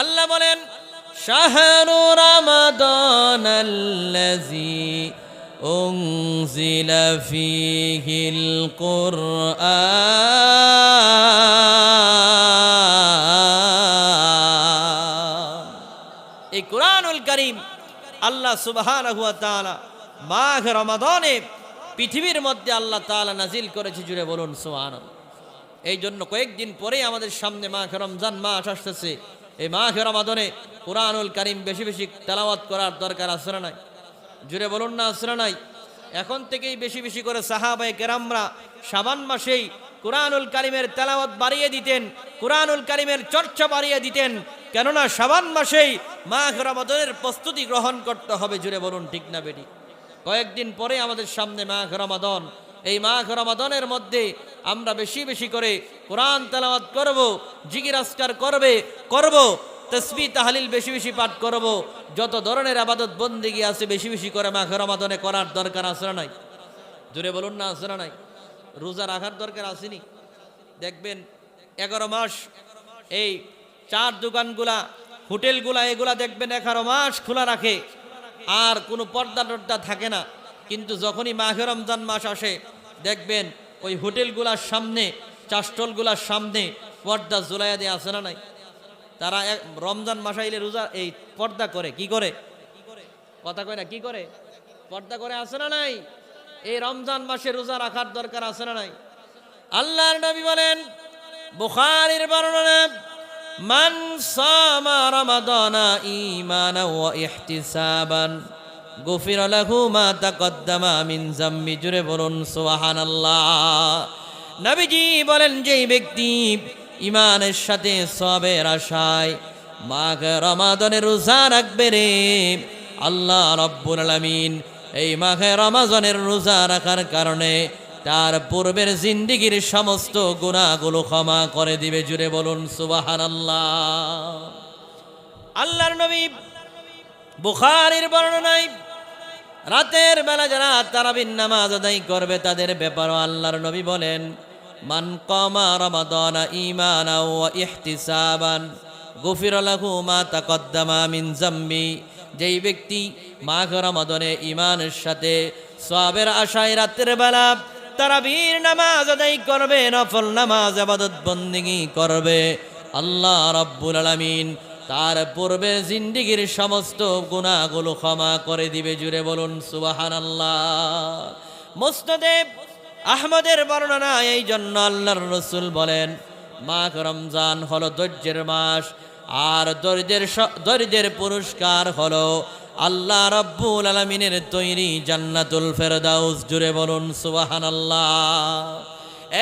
আল্লাহ বলেন, শাহরু রমাদান আল্লাযী উনজিলা ফীহিল কুরআন। এই কোরআনুল করিম আল্লাহ সুবহানাহু ওয়া তাআলা মাঘ পৃথিবীর মধ্যে আল্লাহ তাআলা নাজিল করেছে, জুড়ে বলুন সুবহানাল্লাহ। এই জন্য কয়েকদিন পরেই আমাদের সামনে মাঘ রমজান মাস আসতেছে। এই মাঘ রমাদানে কোরআনুল করিম বেশি বেশি তেলাওয়াত করার দরকার না নাই। জুড়ে বলুন না না নাই। এখন থেকেই বেশি বেশি করে সাহাবায়ে কেরামরা সাবান মাসেই কোরআনুল কারিমের তেলাওয়াত বাড়িয়ে দিতেন, কোরআনুল কারিমের চর্চা বাড়িয়ে দিতেন। কেননা সাবান মাসেই মাঘ রমাদানের প্রস্তুতি গ্রহণ করতে হবে জুড়ে বলুন ঠিক না বেটি? কয়েকদিন পরে আমাদের সামনে মাঘ রমাদন। এই মাঘ রমাদনের মধ্যে আমরা বেশি বেশি করে কোরআন তেলাওয়াত করব, জিকির আসকার করবে, করব, তসবি তাহালিল বেশি বেশি পাঠ করব, যত ধরনের আবাদত বন্দিগি আছে বেশি বেশি করে মাঘ রমাদনে করার দরকার না নাই? জোরে বলুন না না নাই? রোজা রাখার দরকার আসেনি? দেখবেন এগারো মাস এই চার দোকানগুলা, হোটেলগুলা, এগুলা দেখবেন এগারো মাস খোলা রাখে, আর কোনো পর্দা টর্দা থাকে না। কিন্তু যখনই মাঘে রমজান মাস আসে, দেখবেন ওই হোটেলগুলার সামনে চাষটলগুলার সামনে পর্দা জোলাইয়া দিয়ে আসে না নাই? তারা রমজান মাস আইলে রোজা, এই পর্দা করে, কি করে? কথা কয় না, কি করে? পর্দা করে আসে না নাই? এই রমজান মাসে রোজা রাখার দরকার আছে না নাই? আল্লাহর নবী বলেন, বুখারীর বর্ণনা, মান সামা রমাদানা ঈমানাও ওয়া ইহতিসাবান। গুফির লাহু মা তাকদ্দামা মিন জাম্বি জুরে বলুন, সুবহানাল্লাহ। নবীজি বলেন, যেই ব্যক্তি ইমানের সাথে সবের আশায় মাঘ রমাদানে রোজা রাখবে রে, আল্লাহ রব্বুল আলামিন এই মাঘে রমাজনের রোজা রাখার কারণে তার পূর্বের জিন্দিগির সমস্ত গুণাগুলো ক্ষমা করে দিবে। জুড়ে বলুন, সুবহানাল্লাহ। আল্লাহর নবী বুখারীর বর্ণনায় রাতের বেলা যারা তারাবিন নামাজ আদায় করবে, তাদের ব্যাপারও আল্লাহর নবী বলেন, মান কমা রমাদানা ওয়া ইহতিসাবান, গুফির লাহু মা তাকদ্দামা মিন জাম্বি যেই ব্যক্তি মাঘ রমাদনে ইমানের সাথে সবের আশায় রাতের বেলা তারাবির নামাজ আদায় করবে, নফল নামাজ আবাদত বন্দিগি করবে, আল্লাহ রাব্বুল আলামিন তার পূর্বে জিন্দিগির সমস্ত গুণাগুলো ক্ষমা করে দিবে, জুড়ে বলুন সুবাহান আল্লাহ আহমদের বর্ণনা এই জন্য আল্লাহর রসুল বলেন, মাঘ রমজান হলো ধৈর্যের মাস, আর দরিদ্রের দরিদ্রের পুরস্কার হলো আল্লাহ রব্বুল আলমিনের তৈরি জান্নাতুল ফেরদাউস, জুড়ে বলুন সুবাহান আল্লাহ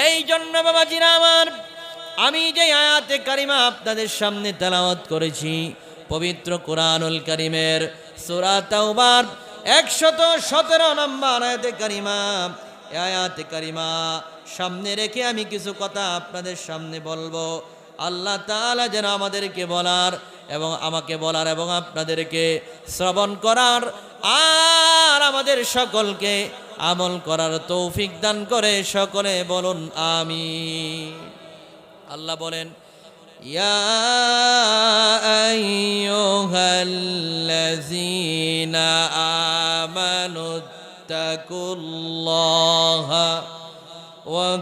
এই জন্য বাবাজিরা আমার আমি যে আয়াতে কারিমা আপনাদের সামনে তেলাওয়াত করেছি, পবিত্র কোরআনুল কারিমের সূরা তাওবার, একশত সতেরো নম্বর আয়াতে কারিমা। আয়াতে কারিমা সামনে রেখে আমি কিছু কথা আপনাদের সামনে বলব। আল্লাহ তাআলা যেন আমাদেরকে বলার এবং আমাকে বলার এবং আপনাদেরকে শ্রবণ করার আর আমাদের সকলকে আমল করার তৌফিক দান করে সকলে বলুন, আমিন। আল্লাহ বলেন কোন আইয়ুহাল্লাযীনা আমানু তাকুল্লাহা ওয়া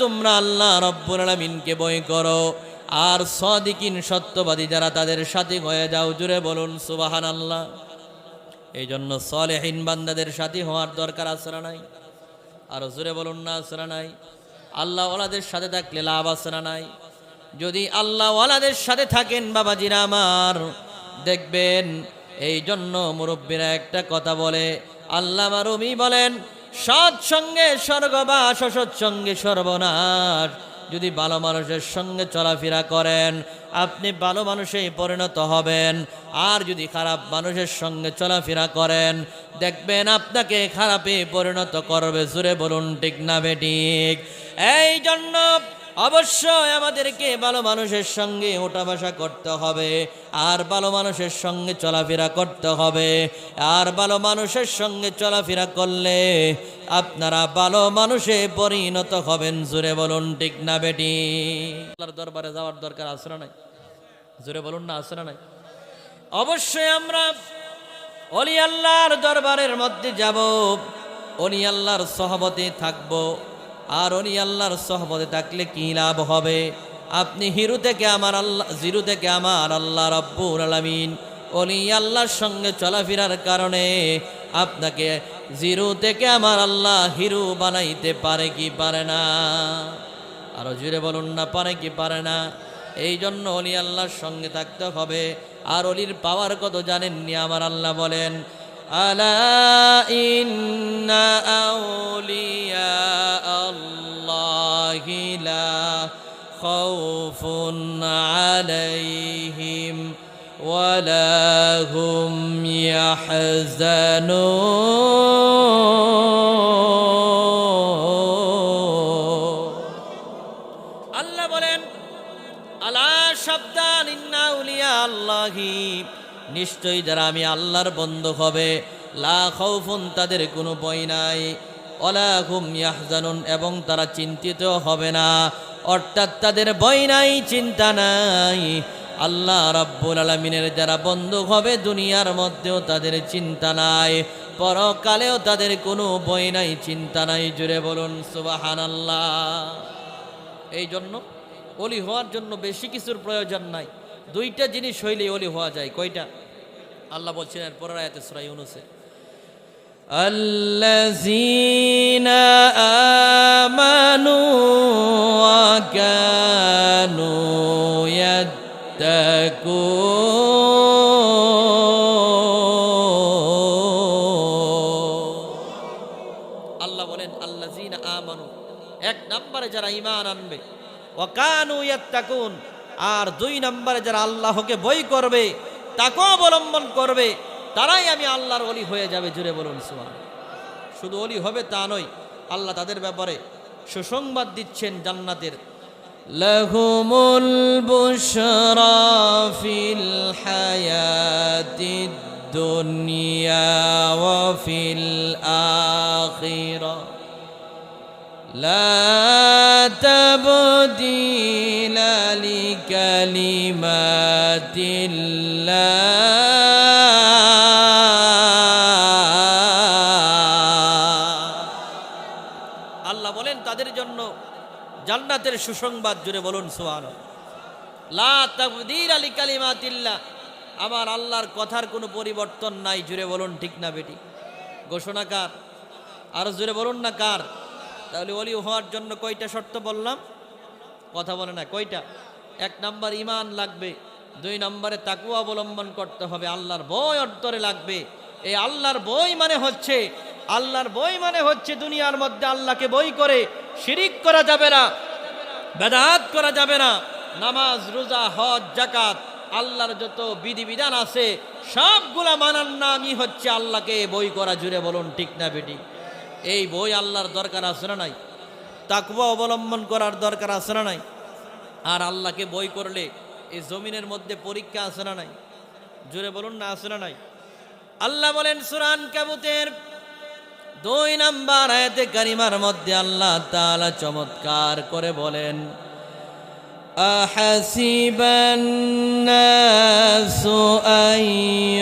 তোমরা আল্লাহ রব্বুল আলামিনকে ভয় করো। আর সদিকিন সত্যবাদী যারা তাদের সাথে হয়ে যাও, জুড়ে বলুন সুবাহান আল্লাহ এই জন্য সলেহীন বান্দাদের সাথে হওয়ার দরকার আসরা নাই? আর জুড়ে বলুন না আসরা নাই? আল্লাহ ওলাদের সাথে থাকলে লাভ আসরা নাই? যদি আল্লাহ ওয়ালাদের সাথে থাকেন বাবাজিরা আমার, দেখবেন এই জন্য মুরব্বীরা একটা কথা বলে আল্লাহ মারুমি বলেন সৎসঙ্গে স্বর্গবাস অসৎসঙ্গে সর্বনাশ। যদি ভালো মানুষের সঙ্গে চলাফেরা করেন, আপনি ভালো মানুষেই পরিণত হবেন। আর যদি খারাপ মানুষের সঙ্গে চলাফেরা করেন, দেখবেন আপনাকে খারাপে পরিণত করবে। জুড়ে বলুন, ঠিক না বেটিক এই জন্য অবশ্যই আমাদেরকে ভালো মানুষের সঙ্গে ওঠা করতে হবে, আর ভালো মানুষের সঙ্গে চলাফেরা করতে হবে, আর ভালো মানুষের সঙ্গে চলাফেরা করলে আপনারা ভালো মানুষে পরিণত হবেন, জোরে বলুন ঠিক না বেটি? আল্লাহর দরবারে যাওয়ার দরকার আছে না নাই? জোরে বলুন না আছে না নাই? অবশ্যই আমরা অলি আল্লাহর দরবারের মধ্যে যাব, অলি আল্লাহর সহবতে থাকব। আর অলি আল্লাহর সহবতে থাকলে কি লাভ হবে? আপনি হিরু থেকে আমার আল্লাহ, জিরু থেকে আমার আল্লাহ রব্বুল আলামিন অলি আল্লাহর সঙ্গে চলাফেরার কারণে আপনাকে জিরু থেকে আমার আল্লাহ হিরু বানাইতে পারে কি পারে না? আরও জুড়ে বলুন না, পারে কি পারে না? এই জন্য অলি আল্লাহর সঙ্গে থাকতে হবে। আর অলির পাওয়ার কত জানেননি? আমার আল্লাহ বলেন আলা ইন্না আউলিয়া আল্লাহি লা খাউফুন আলাইহিম ওয়ালা হুম ইয়াহজানুন আল্লাহ বলেন আলা সাবধান ইন্না উলিয়া আল্লাহি নিশ্চয়ই যারা আমি আল্লাহর বন্ধু হবে, লা তাদের কোনো ভয় নাই। ওলা হুম ইয়াহজানুন, এবং তারা চিন্তিত হবে না। অর্থাৎ তাদের ভয় নাই, চিন্তা নাই। আল্লাহ রাব্বুল আলমিনের যারা বন্ধু হবে, দুনিয়ার মধ্যেও তাদের চিন্তা নাই। পরকালেও তাদের কোনো ভয় নাই, চিন্তা নাই। জুড়ে বলুন সুবাহান আল্লাহ এই জন্য অলি হওয়ার জন্য বেশি কিছুর প্রয়োজন নাই। দুইটা জিনিস হইলে অলি হওয়া যায় কয়টা আল্লাহ বলছেন এর পরের আয়াতে সূরা ইউনূসে الذين آمنوا وكانوا يتقون আল্লাহ বলেন আল্লাযীনা আমানু এক নম্বরে যারা ঈমান আনবে ওয়াকানু ইয়াত্তাকুন আর দুই নম্বরে যারা আল্লাহকে বই করবে তাকে অবলম্বন করবে, তারাই আমি আল্লাহর অলি হয়ে যাবে, জুড়ে বলুন সুবহান। শুধু অলি হবে তা নয়, আল্লাহ তাদের ব্যাপারে সুসংবাদ দিচ্ছেন জান্নাতের। দুনিয়া ওয়া ফিল আখিরা। لا تبديل لكلمات الله আল্লাহ বলেন তাদের জন্য জান্নাতের সুসংবাদ জুড়ে বলুন সোহান লা তাবদিল আলী কালিমাতিল্লাহ আমার আল্লাহর কথার কোনো পরিবর্তন নাই জুড়ে বলুন ঠিক না বেটি ঘোষণা কার আরো জুড়ে বলুন না কার তাহলে অলি হওয়ার জন্য কয়টা শর্ত বললাম? কথা বলে না, কয়টা? এক নাম্বার ইমান লাগবে, দুই নম্বরে তাকুয়া অবলম্বন করতে হবে, আল্লাহর বই অন্তরে লাগবে। এই আল্লাহর বই মানে হচ্ছে, আল্লাহর বই মানে হচ্ছে দুনিয়ার মধ্যে আল্লাহকে বই করে, শিরিক করা যাবে না, বেদাত করা যাবে না, নামাজ, রোজা, হজ জাকাত আল্লাহর যত বিধিবিধান আছে, সবগুলা মানার নামই হচ্ছে আল্লাহকে বই করা, জুড়ে বলুন ঠিক না বেটি? এই বই আল্লাহর দরকার আছে না নাই? তাকুয়া অবলম্বন করার দরকার আছে না নাই? আর আল্লাহকে বই করলে এই জমিনের মধ্যে পরীক্ষা আছে না নাই? জুড়ে বলুন না, আছে না নাই? আল্লাহ বলেন, সুরান কাবুতের দুই নাম্বার আয়াতে কারিমার মধ্যে আল্লাহ তালা চমৎকার করে বলেন أحسب الناس أن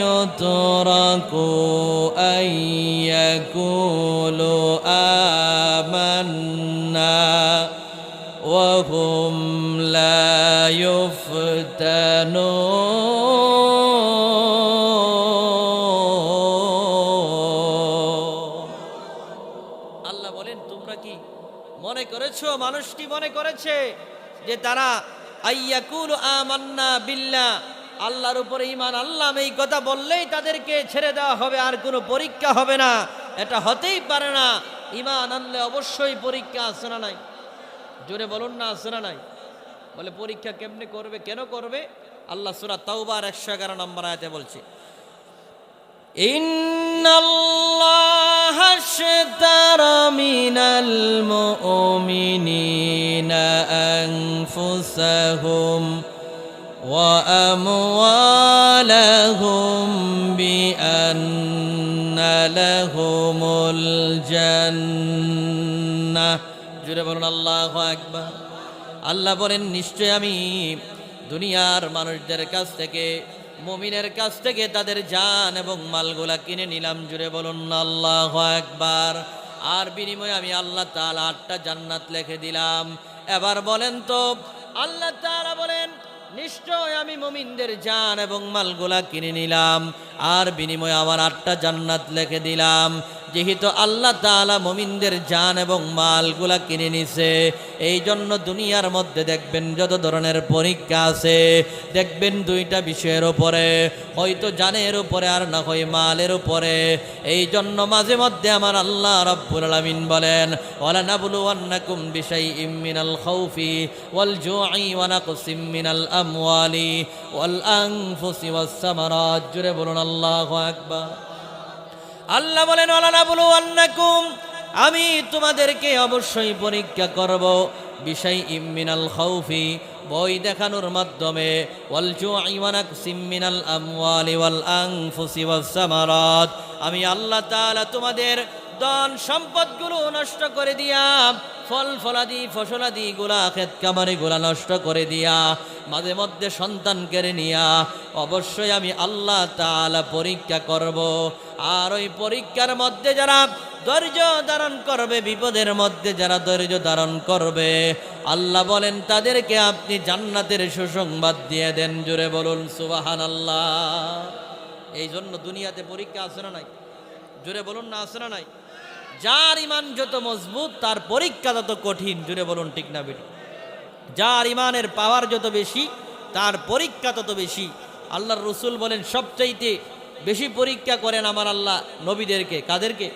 يتركوا أن يقولوا آمنا وهم لا يفتنون আল্লাহ বলেন তোমরা কি মনে করেছো মানুষ কি মনে করেছে যে তারা, আইয়াকুল আমান্না বিল্লাহ আল্লাহর উপরে ইমান আল্লাহ এই কথা বললেই তাদেরকে ছেড়ে দেওয়া হবে, আর কোনো পরীক্ষা হবে না। এটা হতেই পারে না। ইমান আনলে অবশ্যই পরীক্ষা আছে না নাই? জোরে বলুন না, আছে না নাই? বলে, পরীক্ষা কেমনে করবে, কেন করবে? আল্লাহ সুরা তাওবার একশো এগারো নম্বর আয়াতে বলছে إن الله اشترى من المؤمنين أنفسهم وأموالهم بأن لهم الجنة জুড়ে বলুন আল্লাহ আকবার আল্লাহ বলেন নিশ্চয় আমি দুনিয়ার মানুষদের কাছ থেকে মুমিনের কাছ থেকে তাদের জান এবং মালগুলা কিনে নিলাম, জুড়ে বলুন আল্লাহ একবার আর বিনিময়ে আমি আল্লাহ তাল আটটা জান্নাত লেখে দিলাম। এবার বলেন তো, আল্লাহ তালা বলেন, নিশ্চয় আমি মমিনদের জান এবং মালগুলা কিনে নিলাম। আর বিনিময়ে আমার আটটা জান্নাত লেখে দিলাম। যেহেতু আল্লাহ তাআলা মুমিনদের জান এবং মালগুলা কিনে নিছে এই জন্য দুনিয়ার মধ্যে দেখবেন যত ধরনের পরীক্ষা আছে, দেখবেন দুইটা বিষয়ের উপরে, হয়তো জানের উপরে আর না হয় মালের উপরে। এই জন্য মাঝে মধ্যে আমার আল্লাহ রাব্বুল আলামিন বলেন ওয়াস সামারাত। জুড়ে বলুন, আল্লাহু আকবার। আল্লাহ বলেন আল্লাহ বলো আন্নাকুম আমি তোমাদেরকে অবশ্যই পরীক্ষা করব বিষয় ইমিনাল খৌফি বই দেখানোর মাধ্যমে আমি আল্লাহ তোমাদের ধন সম্পদগুলো নষ্ট করে দিয়া ফল ফলাদি, ফসলাদি, গুলা ক্ষেত কামারি গুলা নষ্ট করে দিয়া, মাঝে মধ্যে সন্তান কেড়ে নিয়া, অবশ্যই আমি আল্লাহ তাআলা পরীক্ষা করব। আর ওই পরীক্ষার মধ্যে যারা ধৈর্য ধারণ করবে, বিপদের মধ্যে যারা ধৈর্য ধারণ করবে, আল্লাহ বলেন, তাদেরকে আপনি জান্নাতের সুসংবাদ দিয়ে দেন। জুড়ে বলুন সুবাহান আল্লাহ এই জন্য দুনিয়াতে পরীক্ষা আছে না নাই? জুড়ে বলুন না, আছে না নাই? যার ইমান যত মজবুত, তার পরীক্ষা তত কঠিন। জুড়ে বলুন, ঠিক না বেটি যার ইমানের পাওয়ার যত বেশি, তার পরীক্ষা তত বেশি। আল্লাহর রসুল বলেন, সবচাইতে বেশি পরীক্ষা করেন আমার আল্লাহ নবীদেরকে। কাদেরকে?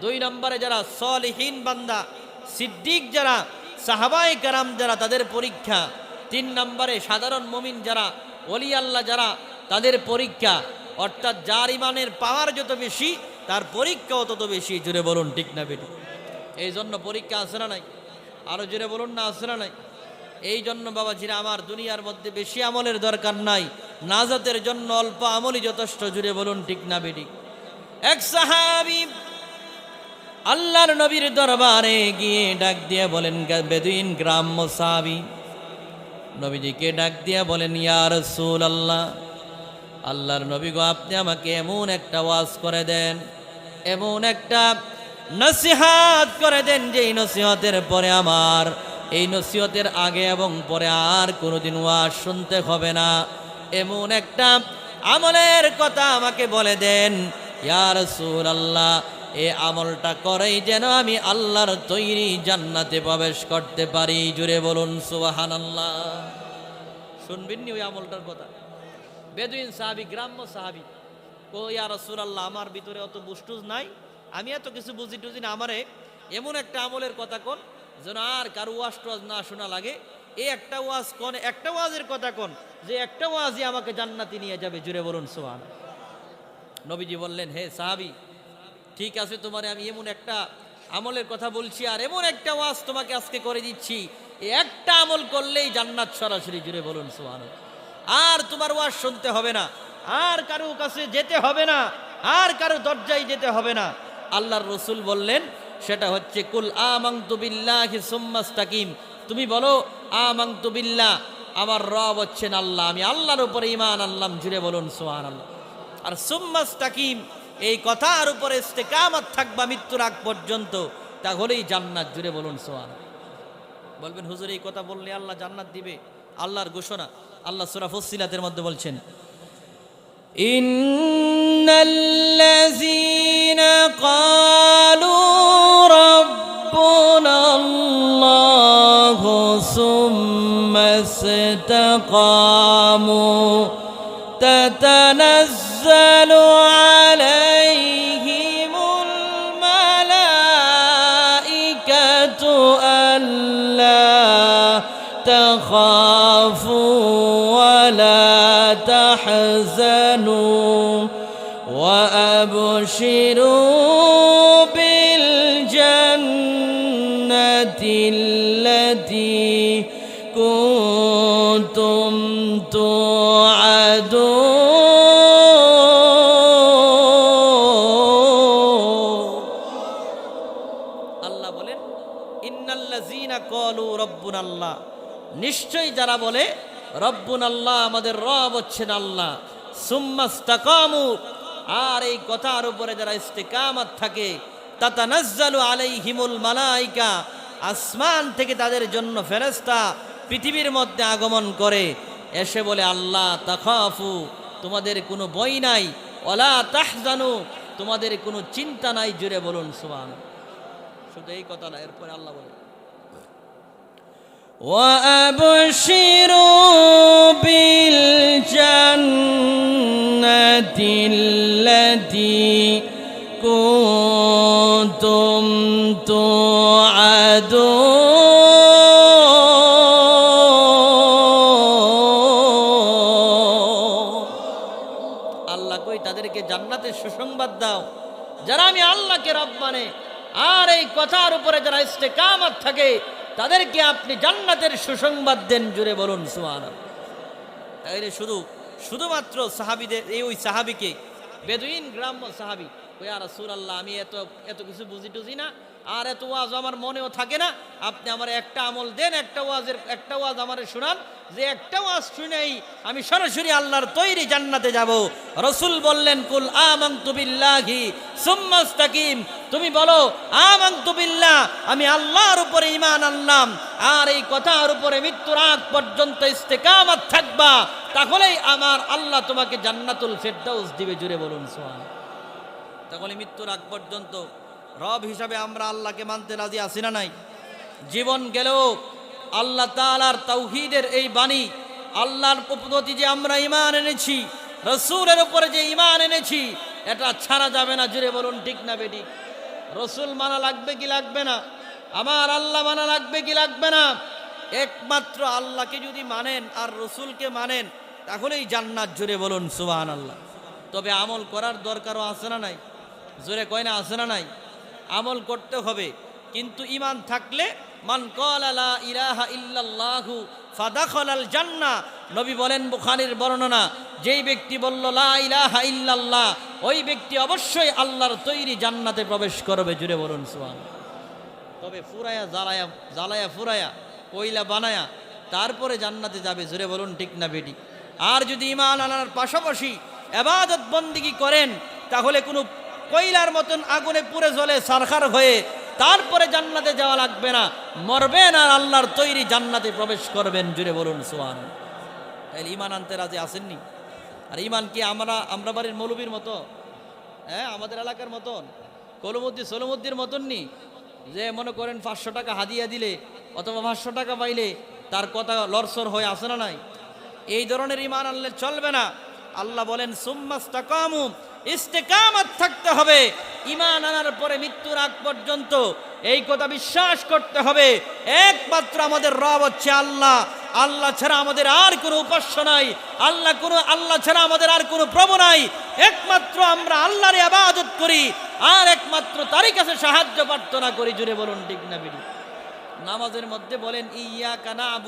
দুই নম্বরে যারা সলিহীন বান্দা, সিদ্দিক যারা সাহাবাই কারাম যারা, তাদের পরীক্ষা। তিন নম্বরে সাধারণ মমিন যারা অলি আল্লাহ যারা, তাদের পরীক্ষা। অর্থাৎ যার ইমানের পাওয়ার যত বেশি তার পরীক্ষাও তত বেশি জুড়ে বলুন, ঠিক না বেটি এই জন্য পরীক্ষা আছে না নাই? আরও জুড়ে বলুন না আছে না নাই? এই জন্য বাবা জিরা আমার দুনিয়ার মধ্যে বেশি আমলের দরকার নাই। নাজাতের জন্য অল্প আমলই যথেষ্ট জুড়ে বলুন, ঠিক না বেটি এক সাহাবি আল্লাহর নবীর দরবারে গিয়ে ডাক দিয়ে বলেন বেদুইন গ্রাম্য সাহাবি। নবীজিকে ডাক দিয়ে বলেন, ইয়া রাসূল আল্লাহ আল্লাহর নবী গো, আপনি আমাকে এমন একটা ওয়াজ করে দেন এমন একটা নসিহাত করে দেন যে এই নসিহতের পরে আমার, এই নসিহতের আগে এবং পরে আর কোনোদিন ওয়াজ শুনতে হবে না। এমন একটা আমলের কথা আমাকে বলে দেন ইয়ার সুর আল্লাহ এ আমলটা করেই যেন আমি আল্লাহর তৈরি জান্নাতে প্রবেশ করতে পারি। জুড়ে বলুন সুবাহান আল্লাহ শুনবেননি ওই আমলটার কথা? বেদুইন সাহাবি, গ্রাম্য সাহাবি। ও ইয়া রাসূলুল্লাহ, আমার ভিতরে অত বুস্টুজ নাই। আমি এত কিছু বুঝি টুজি না, আমারে এমন একটা আমলের কথা কোন যেন আর কারও ওয়াজ টোয়াজ না শোনা লাগে। এই একটা ওয়াজ কোন, একটা ওয়াজের কথা কোন যে একটা ওয়াজই আমাকে জান্নাতি নিয়ে যাবে, জুড়ে বলুন সোহান নবীজি বললেন, হে সাহাবি, ঠিক আছে তোমারে আমি এমন একটা আমলের কথা বলছি আর এমন একটা ওয়াজ তোমাকে আজকে করে দিচ্ছি। একটা আমল করলেই জান্নাত সরাসরি, জুড়ে বলুন সোহান আর তোমার ওয়াজ শুনতে হবে না। আর কারও কাছে যেতে হবে না, আর কারও দরজায় যেতে হবে না। আল্লাহর রসুল বললেন, সেটা হচ্ছে, কুল বিল্লাহি সুম্মাস্তাকিম তুমি বলো বিল্লাহ। আমার রব হচ্ছেন আল্লাহ। আমি আল্লাহর উপরে ইমান আল্লাহ জুড়ে বলুন সুবহান আল্লাহ আর সুম্মাস্তাকিম এই কথার উপরে ইস্তেকামত থাকবা মৃত্যুর আগ পর্যন্ত, তাহলেই জান্নাত, জুড়ে বলুন সোহান বলবেন, হুজুর, এই কথা বললে আল্লাহ জান্নাত দিবে। আল্লাহর ঘোষণা, আল্লাহ সুরা ফসিলাতের মধ্যে বলছেন إن الذين قالوا ربنا الله ثم استقاموا تتنزل تحزنوا وأبشروا بالجنة التي كنتم توعدون الله বলেন ইন্নাল্লাযীনা ক্বালু রাব্বুনা আল্লাহ নিশ্চয়ই যারা বলে রব্বুন আল্লাহ, আমাদের রব হচ্ছেন আল্লাহ। সুম্মাস্তাকামু আর এই কথার উপরে যারা ইস্তেকামত থাকে, তাতানাজ্জালু আলাইহিমুল মালাইকা, আসমান থেকে তাদের জন্য ফেরেশতা পৃথিবীর মধ্যে আগমন করে। এসে বলে, আল্লাহ, তাখাফু, তোমাদের কোনো বই নাই ওলা তাহজানু, তোমাদের কোনো চিন্তা নাই। জুড়ে বলুন সুবহান শুধু এই কথা না, এরপরে আল্লাহ বলে وأبشروا بالجنة التي كنتم توعدون আল্লাহ কই তাদেরকে জান্নাতের সুসংবাদ দাও যারা আমি আল্লাহকে রব মানে আর এই কথার উপরে যারা ইস্তেকামত থাকে তাদেরকে আপনি জান্নাতের সুসংবাদ দেন জুড়ে বলুন সুমান তাইলে শুধু, শুধুমাত্র সাহাবিদের, এই ওই সাহাবিকে, বেদুইন গ্রাম্য সাহাবি ওই আর সুর আল্লাহ আমি এত এত কিছু বুঝি টুঝি না, আর এত ওয়াজ আমার মনেও থাকে না, আপনি আমার একটা আমল দেন, একটা ওয়াজের, একটা ওয়াজ আমার শোনান, যে একটা ওয়াজ শুনেই আমি সরাসরি আল্লাহর তৈরি জান্নাতে যাব। রসুল বললেন, কুল আমান্তু বিল্লাহি সুম্মাস্তাকিম তুমি বলো আমি আল্লাহর উপরে ঈমান আনলাম, আর এই কথার উপরে মৃত্যুর আগ পর্যন্ত ইস্তেকামত থাকবা, তাহলেই আমার আল্লাহ তোমাকে জান্নাতুল ফেরদাউস দিবে। জুড়ে বলুন সোহান তাহলে মৃত্যুর আগ পর্যন্ত রব হিসাবে আমরা আল্লাহকে মানতে রাজি আছি না নাই? জীবন গেলেও আল্লাহ তালার তৌহিদের এই বাণী, আল্লাহর প্রতি যে আমরা ইমান এনেছি, রসুলের উপরে যে ইমান এনেছি, এটা ছাড়া যাবে না। জুড়ে বলুন, ঠিক না বেটি রসুল মানা লাগবে কি লাগবে না? আমার আল্লাহ মানা লাগবে কি লাগবে না? একমাত্র আল্লাহকে যদি মানেন আর রসুলকে মানেন, তাহলেই জান্নাত জুড়ে বলুন সুবাহান আল্লাহ তবে আমল করার দরকারও আছে না নাই? জোরে কয় না, আছে না নাই? আমল করতে হবে, কিন্তু ইমান থাকলে, মান কলা ইলাহা ইল্লাল্লাহু ফাদাখালাল জান্নাহ। নবী বলেন বুখারীর বর্ণনা, যেই ব্যক্তি বলল, লা ইলাহা ইল্লাল্লাহ ওই ব্যক্তি অবশ্যই আল্লাহর তৈরি জান্নাতে প্রবেশ করবে। জুড়ে বলুন সুবহান তবে ফুরায়া, জ্বালায়া জ্বালায়া, ফুরায়া কইলা বানায়া, তারপরে জান্নাতে যাবে। জুড়ে বলুন, ঠিক না বেটি? আর যদি ইমান আনার পাশাপাশি এবাদত বন্দিগি করেন, তাহলে কোনো কয়লার মতন আগুনে পুড়ে জ্বলে, সারখার হয়ে তারপরে জান্নাতে যাওয়া লাগবে না। মরবেন আর আল্লাহর তৈরি জান্নাতে প্রবেশ করবেন, জুড়ে বলুন সোয়ান তাহলে ইমান আনতে রাজি আসেননি আর ইমান কি আমরা আমরা বাড়ির মৌলবীর মতো? হ্যাঁ আমাদের এলাকার মতন? কলমুদ্দি সোলমুদ্দির মতন নি যে মনে করেন পাঁচশো টাকা হাদিয়া দিলে অথবা পাঁচশো টাকা পাইলে তার কথা লরসর হয়ে আসে না নাই? এই ধরনের ইমান আনলে চলবে না। আল্লাহ বলেন থাকতে হবে। ইমান আনার পরে মৃত্যুর আগ পর্যন্ত এই কথা বিশ্বাস করতে হবে। একমাত্র আমাদের রব হচ্ছে আল্লাহ। আল্লাহ ছাড়া আমাদের আর কোনো উপাস্য নাই। আল্লাহ কোনো, আল্লাহ ছাড়া আমাদের আর কোনো প্রভু নাই। একমাত্র আমরা আল্লাহর আবাদত করি। আর একমাত্র তারই কাছে সাহায্য প্রার্থনা করি। জুড়ে বলুন, ঠিক না বিড়ি নামাজের মধ্যে বলেন ইয়া কানা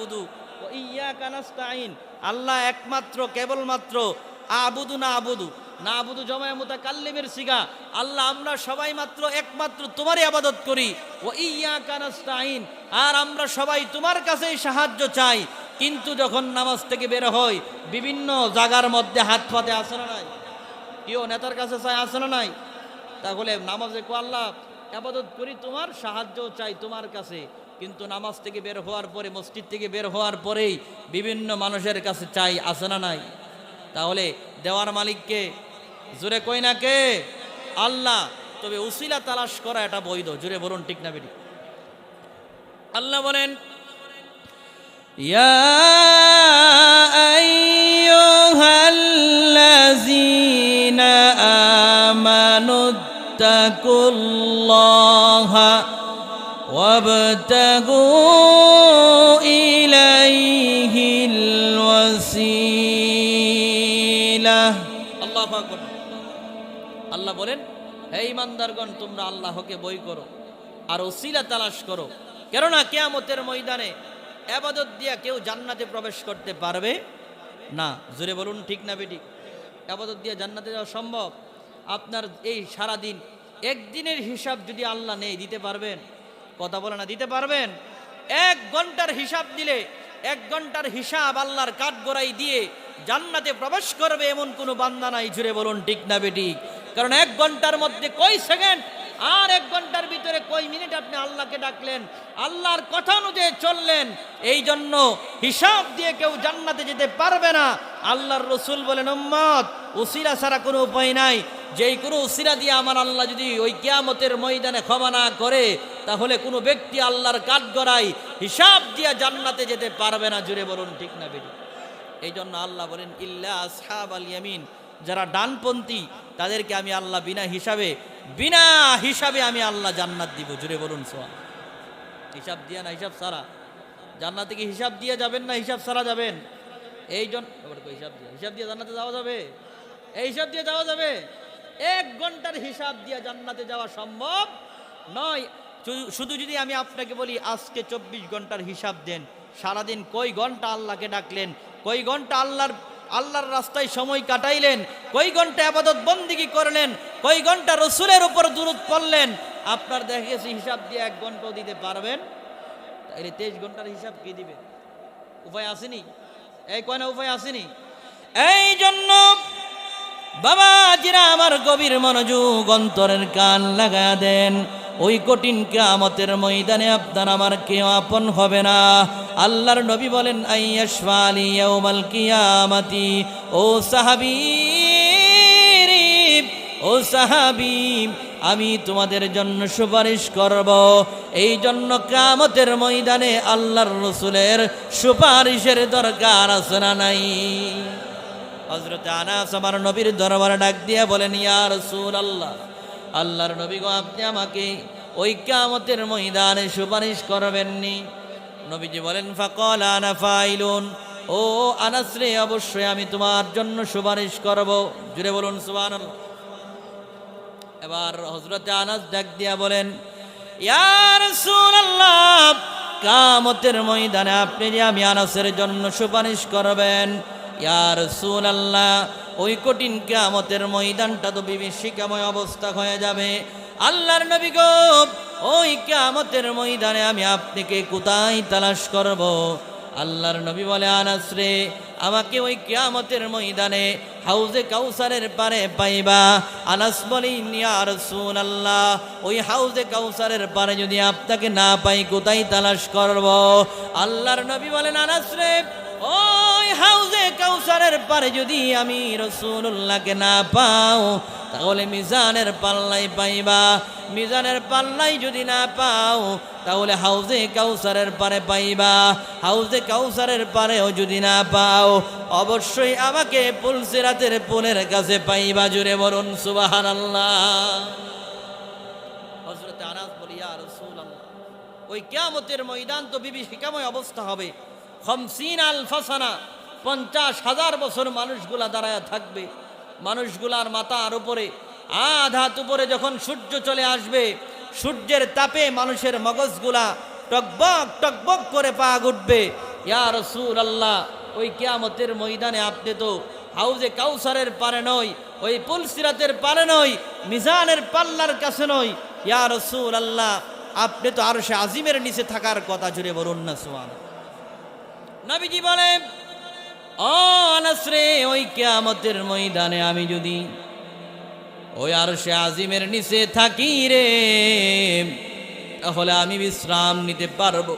ও ইয়া কানাস্তাইন আল্লাহ একমাত্র, কেবলমাত্র আবুদু না আবুদু। না আবুদু জমায় মোতা কাল্লিমের সিগা আল্লাহ, আমরা সবাই মাত্র, একমাত্র তোমারই আবাদত করি। ও ইয়া কানাস্তাইন আর আমরা সবাই তোমার কাছেই সাহায্য চাই। কিন্তু যখন নামাজ থেকে বের হয় বিভিন্ন জায়গার মধ্যে হাত পাতে আসে না নাই? কেউ নেতার কাছে চাই আসে না নাই? তাহলে নামাজে কো আল্লাহ, আবাদত করি, তোমার সাহায্য চাই তোমার কাছে। কিন্তু নামাজ থেকে বের হওয়ার পরে, মসজিদ থেকে বের হওয়ার পরেই বিভিন্ন মানুষের কাছে চাই আসে না নাই? তাহলে দেওয়ার মালিককে জোরে কই না কে? আল্লাহ। তবে উসিলা তালাশ করা এটা বৈধ। জোরে বলুন, ঠিক না বেটি আল্লাহ বলেন, ইয়া আইয়ুহাল্লাযীনা ওয়াবতাগু পাকুন আল্লাহ বলেন, হে ইমানদারগণ তোমরা আল্লাহকে বই করো আর ওসিলা তালাশ করো। কেননা কেয়ামতের ময়দানে আবাদত দিয়া কেউ জান্নাতে প্রবেশ করতে পারবে না। জোরে বলুন, ঠিক না বেটি আবাদত দিয়া জান্নাতে যাওয়া সম্ভব? আপনার এই সারা দিন একদিনের হিসাব যদি আল্লাহ নেই, দিতে পারবেন? কথা বলে না, দিতে পারবেন? এক ঘণ্টার হিসাব দিলে, এক ঘণ্টার হিসাব আল্লাহর কাঠ গোড়াই দিয়ে জান্নাতে প্রবেশ করবে এমন কোনো বান্দা নাই, জুড়ে বলুন, ঠিক না বেটি কারণ এক ঘণ্টার মধ্যে কই সেকেন্ড? আর এক ঘণ্টার ভিতরে কই মিনিট আপনি আল্লাহকে ডাকলেন? আল্লাহর কথা অনুযায়ী চললেন। এই জন্য হিসাব দিয়ে কেউ জান্নাতে যেতে পারবে না। আল্লাহর রসুল বলেন, উম্মত উসিরা ছাড়া কোনো উপায় নাই। যেই কোনো উসিরা দিয়ে আমার আল্লাহ যদি ওই কিয়ামতের ময়দানে ক্ষমা না করে, তাহলে কোনো ব্যক্তি আল্লাহর কাঠ গড়াই হিসাব দিয়ে জান্নাতে যেতে পারবে না। জুড়ে বলুন, ঠিক না বেটি এই জন্য আল্লাহ বলেন, ইল্লা আসহাব আল ইয়ামিন। যারা ডানপন্থী, তাদেরকে আমি আল্লাহ বিনা হিসাবে বিনা হিসাবে আমি আল্লাহ জান্নাত দিব। জুড়ে বলুন সোয়া হিসাব দিয়া না, হিসাব সারা জান্নাতে কি হিসাব দিয়ে যাবেন না হিসাব সারা যাবেন? এই জন্য হিসাব দিয়ে? হিসাব দিয়ে জান্নাতে যাওয়া যাবে? এই হিসাব দিয়ে যাওয়া যাবে? এক ঘণ্টার হিসাব দিয়ে জান্নাতে যাওয়া সম্ভব নয়। শুধু যদি আমি আপনাকে বলি, আজকে চব্বিশ ঘণ্টার হিসাব দেন, সারাদিন কই ঘণ্টা আল্লাহকে ডাকলেন? কই ঘণ্টা আল্লাহর আল্লাহর রাস্তায় সময় কাটাইলেন? কই ঘণ্টা আবাদত বন্দিগি করলেন? কই ঘণ্টা রসুলের উপর দূরত পড়লেন? আপনার দেখা গেছে হিসাব দিয়ে এক ঘন্টাও দিতে পারবেন? তাইলে তেইশ ঘণ্টার হিসাব কি দিবে? উপায় আসেনি? এই কয় না উপায় আসেনি? এই জন্য বাবা জিরা আমার গভীর মনোযোগ, অন্তরের কান লাগা দেন। ওই কঠিন কিয়ামতের ময়দানে আপনার আমার কেউ আপন হবে না। আল্লাহর নবী বলেন কিয়ামাতি, ও সাহাবী ও সাহাবি আমি তোমাদের জন্য সুপারিশ করব। এই জন্য কামতের ময়দানে আল্লাহর রসুলের সুপারিশের দরকার আছে না নাই? হজরত আনাস আমার নবীর দরবারে ডাক দিয়ে বলেন, ইয়া রসুল আল্লাহ আল্লাহর নবী গো, আপনি আমাকে ওই কামতের ময়দানে সুপারিশ করবেননি। নবীজি বলেন, ফাকল আনা ফাইলুন। ও আনাস রে, অবশ্যই আমি তোমার জন্য সুপারিশ করব। জুড়ে বলুন, সুবহানাল্লাহ। এবার হজরত আনাস ডাক দিয়া বলেন ইয়ার রাসূলুল্লাহ কামতের ময়দানে আপনি যে আমি আনাসের জন্য সুপারিশ করবেন ইয়ার রাসূলুল্লাহ, ওই কঠিন কিয়ামতের ময়দানটা তো বিভীষিকাময় অবস্থা হয়ে যাবে। আল্লাহর নবী গো ওই কিয়ামতের ময়দানে আমি আপনাকে কোথায় তালাশ করব? আল্লাহর নবী বলে, আনাস রে, আমাকে ওই কিয়ামতের ময়দানে হাউজে কাউসারের পারে পাইবা। আনাস বলি ইয়া রাসূলুল্লাহ, ওই হাউজে কাউসারের পারে যদি আপনাকে না পাই, কোথায় তালাশ করব? আল্লাহর নবী বলেন, আনাস রে ওই হাউজে কাউসারের পারে যদি আমি রসুল্লাহকে না পাও, তাহলে মিজানের পাল্লাই পাইবা। মিজানের পাল্লাই যদি না পাও, তাহলে হাউজে কাউসারের পারে পাইবা। হাউজে কাউসারের পারেও যদি না পাও, অবশ্যই আমাকে পুলসিরাতের পুলের কাছে পাইবা। জুড়ে বলুন সুবাহান আল্লাহ আনাস বলি রাসূলুল্লাহ, ওই কিয়ামতের ময়দান তো বিভীষিকাময় অবস্থা হবে। খমসিন আল ফাসানা, পঞ্চাশ হাজার বছর মানুষগুলা দাঁড়ায় থাকবে। মানুষগুলার মাথার উপরে, আধ হাত উপরে যখন সূর্য চলে আসবে, সূর্যের তাপে মানুষের মগজগুলা টকবক টকবক করে পা উঠবে ইয়া রসুল আল্লাহ ওই কিয়ামতের ময়দানে আপনি তো হাউজে কাউসারের পারে নয় ওই পুলসিরাতের পারে নয় মিজানের পাল্লার কাছে নয় ইয়া রসুল আল্লাহ আপনি তো আরও সে আজিমের নিচে থাকার কথা জুড়ে বলুন না সোয়ান নবীজি বলে ও আনাসরে ওই কিয়ামতের ময়দানে আমি যদি ওই আর সে আজিমের নিচে থাকি রে, তাহলে আমি বিশ্রাম নিতে পারব।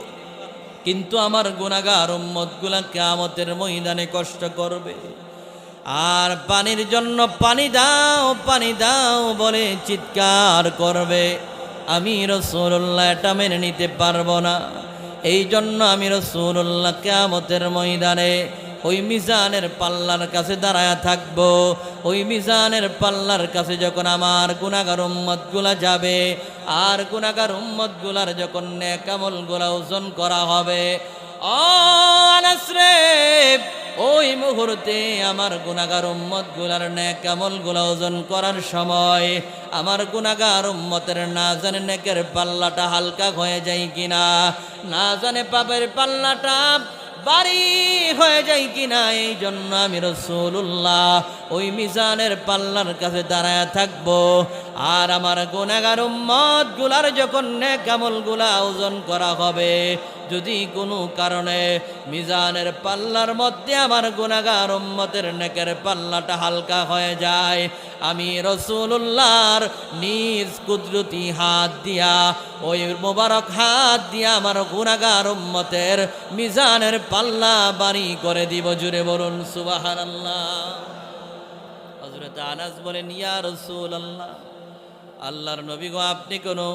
কিন্তু আমার গুণাগার উম্মতগুলা কিয়ামতের ময়দানে কষ্ট করবে। আর পানির জন্য পানি দাও পানি দাও বলে চিৎকার করবে। আমি রসুল্লাহ এটা মেনে নিতে পারব না। এই জন্য আমি রসুল্লাহ কেয়ামতের ময়দানে ওই মিজানের পাল্লার কাছে দাঁড়ায় থাকব। ওই মিজানের পাল্লার কাছে যখন আমার গুণাগার উম্মতগুলা যাবে, আর গুণাগার উম্মতগুলার যখন নেকামলগুলা ওজন করা হবে রে ওই মুহূর্তে আমার গুনাগার উম্মতগুলার ন্যাক আমলগুলা ওজন করার সময় আমার গুনাগার উম্মতের না জানে নেকের পাল্লাটা হালকা হয়ে যায় কিনা, না জানে পাপের পাল্লাটা বাড়ি হয়ে যায় কিনা এই জন্য আমি রসুল্লাহ ওই মিজানের পাল্লার কাছে দাঁড়ায় থাকব। আর আমার গুনাগার উম্মতগুলার যখন নেকামলগুলা ওজন করা হবে যদি কোনো কারণে মিজানের পাল্লার মধ্যে আমার গুনাগার উম্মতের নেকের পাল্লাটা হালকা হয়ে যায়, আমি রসুল্লাহর নিজ কুদরতি হাত দিয়া, ওই মোবারক হাত দিয়া আমার গুনাগার উম্মতের মিজানের পাল্লা বাড়ি করে দিব। জুড়ে বলুন সুবাহান আল্লাহ হজরত আনাস ইয়া রসুল আল্লাহ আল্লাহর নবী গো, আপনি কোনো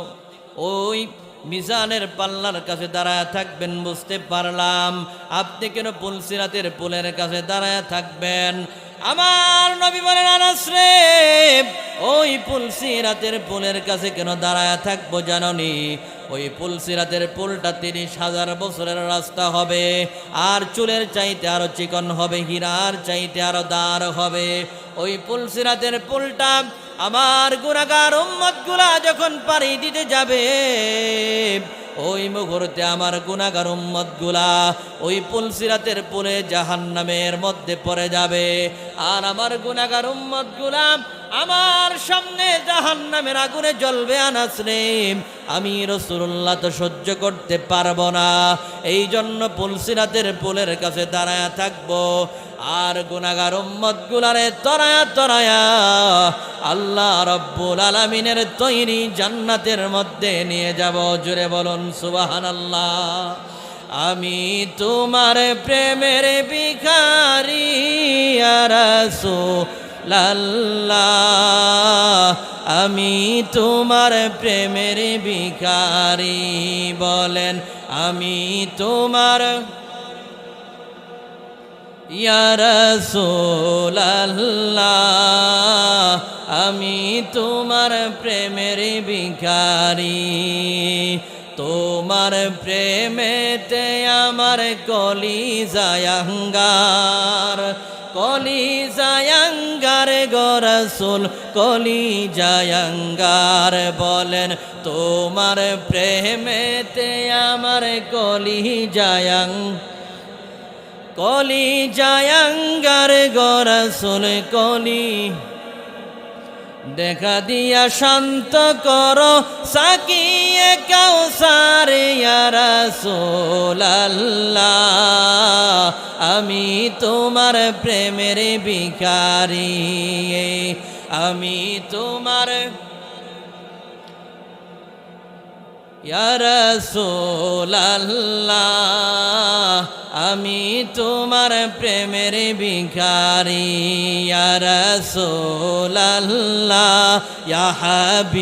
ওই মিজানের পাল্লার কাছে দাঁড়ায় থাকবেন, বুঝতে পারলাম। আপনি কেন পুলসিরাতের পুলের কাছে দাঁড়ায় থাকবেন? আমার নবী বলেন, আনাস ওই পুলসিরাতের পুলের কাছে কেন দাঁড়ায় থাকব জাননি? ওই পুলসিরাতের পুলটা তিরিশ হাজার বছরের রাস্তা হবে, আর চুলের চাইতে আরও চিকন হবে, হীরার চাইতে আরও দাঁড় হবে। ওই পুলসিরাতের পুলটা আমার গুণাগার উম্মতগুলা যখন পাড়ি দিতে যাবে, ওই মুহূর্তে আমার গুণাগার উম্মতগুলা ওই পুলসিরাতের পুলে জাহান্নামের মধ্যে পড়ে যাবে। আর আমার গুণাগার উম্মতগুলা আমার সামনে জাহান্নামের আগুনে জ্বলবে আনাসরিম আমি রসুল্লাহ তো সহ্য করতে পারব না। এই জন্য পুলসিরাতের পুলের কাছে দাঁড়ায় থাকব। আর গুনাগার উম্মত গুলারে তরায়া তরায়া আল্লাহ রব্বুল আলমিনের তৈরি জান্নাতের মধ্যে নিয়ে যাব। জুড়ে বলুন সুবাহান আল্লাহ আমি তোমার প্রেমের ভিখারি আরসু লাল্লাহ আমি তোমার প্রেমের ভিখারি বলেন, আমি তোমার ইয়ারসোল্লাহ আমি তোমার প্রেমের ভিখারি। তোমার প্রেমেতে আমার কলি জায়াঙ্গার কলি জায়াঙ্গার গরসুল কলি জায়াঙ্গার বলেন, তোমার প্রেমেতে আমার কলি জায়াঙ্গ কলি জায়াঙ্গার গরসুল কলি। দেখা দিয়া শান্ত করো, সাকিয়ে কাউসার রসুল আমি তোমার প্রেমের ভিখারি, আমি তোমার আমি তোমার প্রেমের ভিখারি। ইয়ারসোল্লাহ হাবিবাল্লাহ,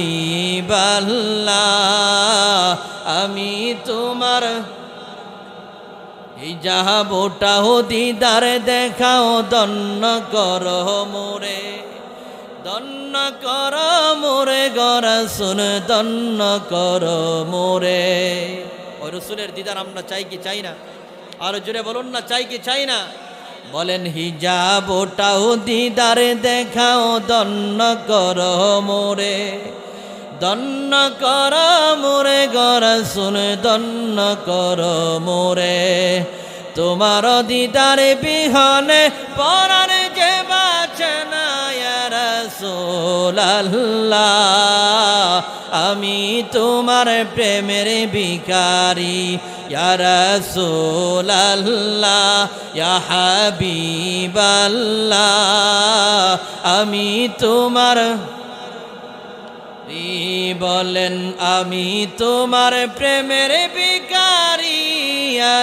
আমি তোমার এই যাহা বোটা বোটাও দিদার দেখাও দন্ন করো মোরে। দন্ন কর মোরে গরা শুন, দন্ন কর মোরে। ওই রসুলের দিদার আমরা চাই কি চাই না? আর জুড়ে বলুন না, চাই কি চাই না? বলেন, হিজাব ওটাও দিদার দেখাও, দন্ন কর মোরে। দন্ন কর মোরে গরা শুন, দন্ন কর মোরে। তোমার দিদার বিহনে পরার রসোল্লাহ আমি তোমার প্রেমের ভিখারি। রসোল্লাহ হাবিবাল্লাহ, আমি তোমার বলেন, আমি তোমার প্রেমের ভিখারি।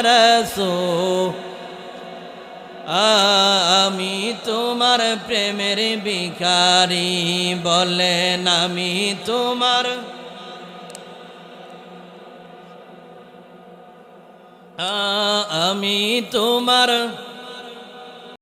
রসোল্লাহ আমি তোমার প্রেমের ভিখারি বলেন আমি তোমার। আমি তোমার